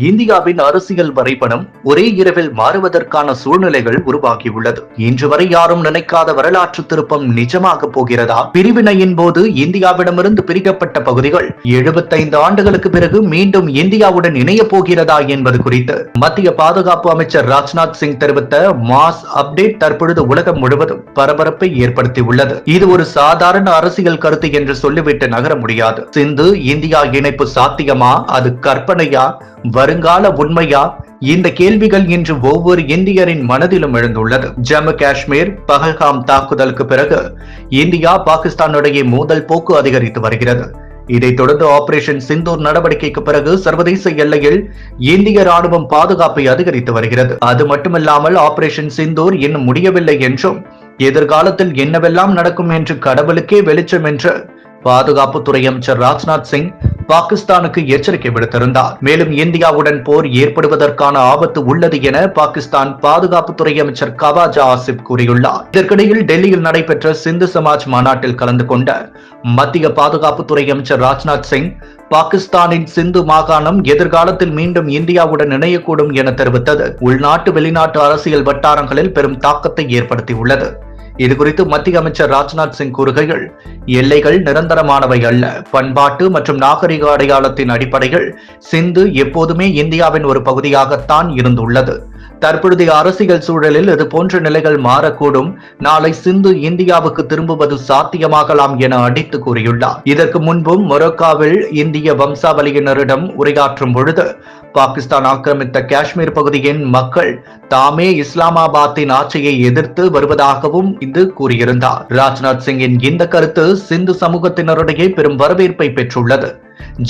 இந்தியாவின் அரசியல் வரைபடம் ஒரே இரவில் மாறுவதற்கான சூழ்நிலைகள் உருவாகியுள்ளது. இன்று வரை யாரும் நினைக்காத வரலாற்று திருப்பம் நிஜமாக போகிறதா? பிரிவினையின் போது இந்தியாவிடமிருந்து பிரிக்கப்பட்ட பகுதிகள் 75 ஆண்டுகளுக்கு பிறகு மீண்டும் இந்தியாவுடன் இணைய போகிறதா என்பது குறித்து மத்திய பாதுகாப்பு அமைச்சர் ராஜ்நாத் சிங் தெரிவித்த மாஸ் அப்டேட் தற்பொழுது உலகம் முழுவதும் பரபரப்பை ஏற்படுத்தியுள்ளது. இது ஒரு சாதாரண அரசியல் கருத்து என்று சொல்லிவிட்டு நகர முடியாது. சிந்து இந்தியா இணைப்பு சாத்தியமா? அது கற்பனையா? வருங்கால உண்மையா? இந்த கேள்விகள் இன்று ஒவ்வொரு இந்தியரின் மனதிலும் எழுந்துள்ளது. ஜம்மு காஷ்மீர் பஹல்காம் தாக்குதலுக்கு பிறகு இந்தியா பாகிஸ்தானுடைய மோதல் போக்கு அதிகரித்து வருகிறது. இதைத் தொடர்ந்து ஆபரேஷன் சிந்தூர் நடவடிக்கைக்கு பிறகு சர்வதேச எல்லையில் இந்திய ராணுவம் பாதுகாப்பை அதிகரித்து வருகிறது. அது மட்டுமில்லாமல் ஆபரேஷன் சிந்தூர் இன்னும் முடியவில்லை என்றும் எதிர்காலத்தில் என்னவெல்லாம் நடக்கும் என்று கடவுளுக்கே வெளிச்சம் என்று பாதுகாப்புத்துறை அமைச்சர் ராஜ்நாத் சிங் பாகிஸ்தானுக்கு எச்சரிக்கை விடுத்திருந்தார். மேலும் இந்தியாவுடன் போர் ஏற்படுவதற்கான ஆபத்து உள்ளது என பாகிஸ்தான் பாதுகாப்புத்துறை அமைச்சர் கவாஜா ஆசிப் கூறியுள்ளார். இதற்கிடையில் டெல்லியில் நடைபெற்ற சிந்து சமாஜ் மாநாட்டில் கலந்து கொண்ட மத்திய பாதுகாப்புத்துறை அமைச்சர் ராஜ்நாத் சிங் பாகிஸ்தானின் சிந்து மாகாணம் எதிர்காலத்தில் மீண்டும் இந்தியாவுடன் இணையக்கூடும் என தெரிவித்தது. உள்நாட்டு வெளிநாட்டு அரசியல் வட்டாரங்களில் பெரும் தாக்கத்தை ஏற்படுத்தியுள்ளது. இது குறித்து மத்திய அமைச்சர் ராஜ்நாத் சிங் கூறுகையில் எல்லைகள் நிரந்தரமானவை அல்ல. பண்பாட்டு மற்றும் நாகரிக அடையாளத்தின் அடிப்படையில் சிந்து எப்போதுமே இந்தியாவின் ஒரு பகுதியாகத்தான் இருந்துள்ளது. தற்பொழுதைய அரசியல் சூழலில் இது போன்ற நிலைகள் மாறக்கூடும். நாளை சிந்து இந்தியாவுக்கு திரும்புவது சாத்தியமாகலாம் என அடித்து கூறியுள்ளார். இதற்கு முன்பும் மொரோக்காவில் இந்திய வம்சாவளியினரிடம் உரையாற்றும் பொழுது பாகிஸ்தான் ஆக்கிரமித்த காஷ்மீர் பகுதியின் மக்கள் தாமே இஸ்லாமாபாத்தின் ஆட்சியை எதிர்த்து வருவதாகவும் இது கூறியிருந்தார். ராஜ்நாத் சிங்கின் இந்த கருத்து சிந்து சமூகத்தினரிடையே பெரும் வரவேற்பை பெற்றுள்ளது.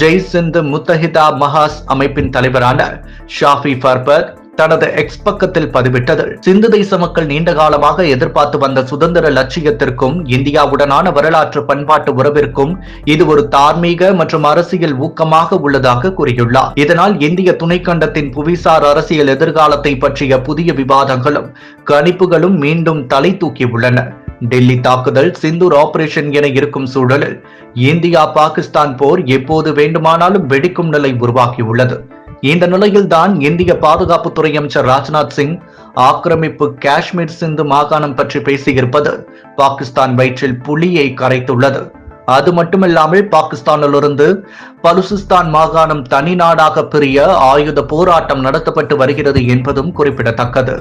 ஜெய் சிந்து முத்தஹிதா மஹாஸ் அமைப்பின் தலைவரான ஷாஃபி ஃபர்பத் தனது எக்ஸ் பக்கத்தில் பதிவிட்டது. சிந்து தேச மக்கள் நீண்ட காலமாக எதிர்பார்த்து வந்த சுதந்திர லட்சியத்திற்கும் இந்தியாவுடனான வரலாற்று பண்பாட்டு உறவிற்கும் இது ஒரு தார்மீக மற்றும் அரசியல் ஊக்கமாக உள்ளதாக கூறியுள்ளார். இதனால் இந்திய துணைக்கண்டத்தின் புவிசார் அரசியல் எதிர்காலத்தை பற்றிய புதிய விவாதங்களும் கணிப்புகளும் மீண்டும் தலை தூக்கியுள்ளன. டெல்லி தாக்குதல் சிந்தூர் ஆபரேஷன் என இருக்கும் சூழலில் இந்தியா பாகிஸ்தான் போர் எப்போது வேண்டுமானாலும் வெடிக்கும் நிலை உருவாகியுள்ளது. இந்த நிலையில்தான் இந்திய பாதுகாப்புத்துறை அமைச்சர் ராஜ்நாத் சிங் ஆக்கிரமிப்பு காஷ்மீர் சிந்து மாகாணம் பற்றி பேசியிருப்பது பாகிஸ்தான் வயிற்றில் புலியை கரைத்துள்ளது. அது மட்டுமில்லாமல் பாகிஸ்தானிலிருந்து பலுசிஸ்தான் மாகாணம் தனி நாடாக பிரிய ஆயுத போராட்டம் நடத்தப்பட்டு வருகிறது என்பதும் குறிப்பிடத்தக்கது.